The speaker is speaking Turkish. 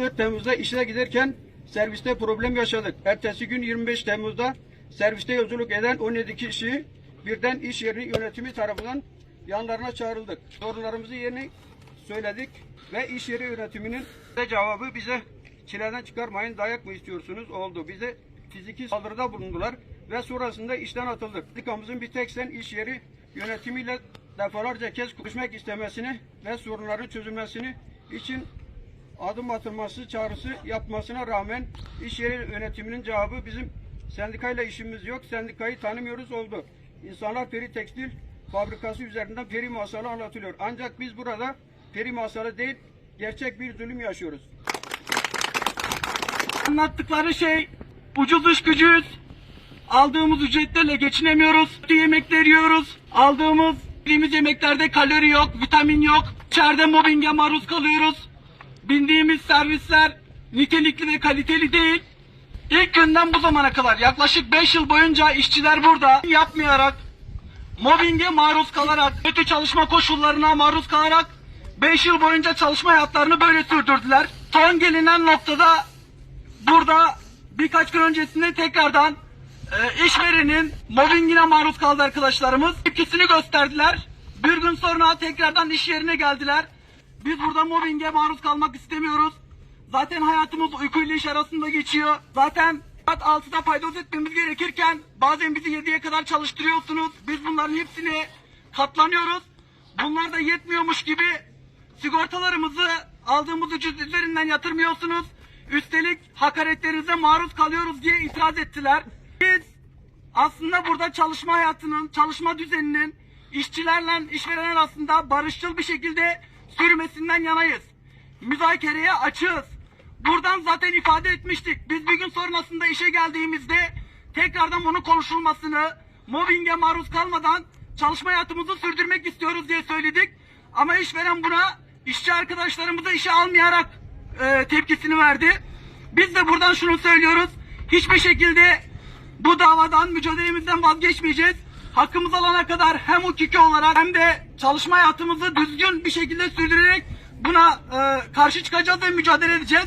24 Temmuz'da işe giderken serviste problem yaşadık. Ertesi gün 25 Temmuz'da serviste yolculuk eden 17 kişi birden iş yeri yönetimi tarafından yanlarına çağrıldık. Sorunlarımızı yerine söyledik ve iş yeri yönetiminin de cevabı bize çileden çıkarmayın dayak mı istiyorsunuz oldu. Bize fiziki saldırıda bulundular ve sonrasında işten atıldık. Dikamızın bir tek sen iş yeri yönetimiyle defalarca kez konuşmak istemesini ve sorunların çözülmesini için adım atılması çağrısı yapmasına rağmen iş yeri yönetiminin cevabı bizim sendikayla işimiz yok, sendikayı tanımıyoruz oldu. İnsanlar peri tekstil fabrikası üzerinden peri masalı anlatılıyor. Ancak biz burada peri masalı değil, gerçek bir zulüm yaşıyoruz. Anlattıkları şey ucuz iş gücüyüz. Aldığımız ücretlerle geçinemiyoruz. Yemekler yiyoruz. Aldığımız yediğimiz yemeklerde kalori yok, vitamin yok. İçeride mobbinge maruz kalıyoruz. Bindiğimiz servisler nitelikli ve kaliteli değil. İlk günden bu zamana kadar yaklaşık 5 yıl boyunca işçiler burada yapmayarak mobbinge maruz kalarak, kötü çalışma koşullarına maruz kalarak 5 yıl boyunca çalışma hayatlarını böyle sürdürdüler. Son gelinen noktada burada birkaç gün öncesinde tekrardan e, işverenin mobbingine maruz kaldı arkadaşlarımız. Tepkisini gösterdiler. Bir gün sonra tekrardan iş yerine geldiler. Biz burada mobbinge maruz kalmak istemiyoruz. Zaten hayatımız uykuyla iş arasında geçiyor. Zaten saat 6'da paydos etmemiz gerekirken bazen bizi 7'ye kadar çalıştırıyorsunuz. Biz bunların hepsine katlanıyoruz. Bunlar da yetmiyormuş gibi sigortalarımızı aldığımız ücret üzerinden yatırmıyorsunuz. Üstelik hakaretlerinize maruz kalıyoruz diye itiraz ettiler. Biz aslında burada çalışma hayatının, çalışma düzeninin işçilerle işverenler arasında barışçıl bir şekilde sürmesinden yanayız. Müzakereye açığız. Buradan zaten ifade etmiştik. Biz bir gün sonrasında işe geldiğimizde tekrardan bunun konuşulmasını, mobbinge maruz kalmadan çalışma hayatımızı sürdürmek istiyoruz diye söyledik. Ama işveren buna işçi arkadaşlarımızı işe almayarak e, tepkisini verdi. Biz de buradan şunu söylüyoruz. Hiçbir şekilde bu davadan, mücadelemizden vazgeçmeyeceğiz. Hakkımız alana kadar hem hukuki olarak hem de çalışma hayatımızı düzgün bir şekilde sürdürerek buna e, karşı çıkacağız ve mücadele edeceğiz.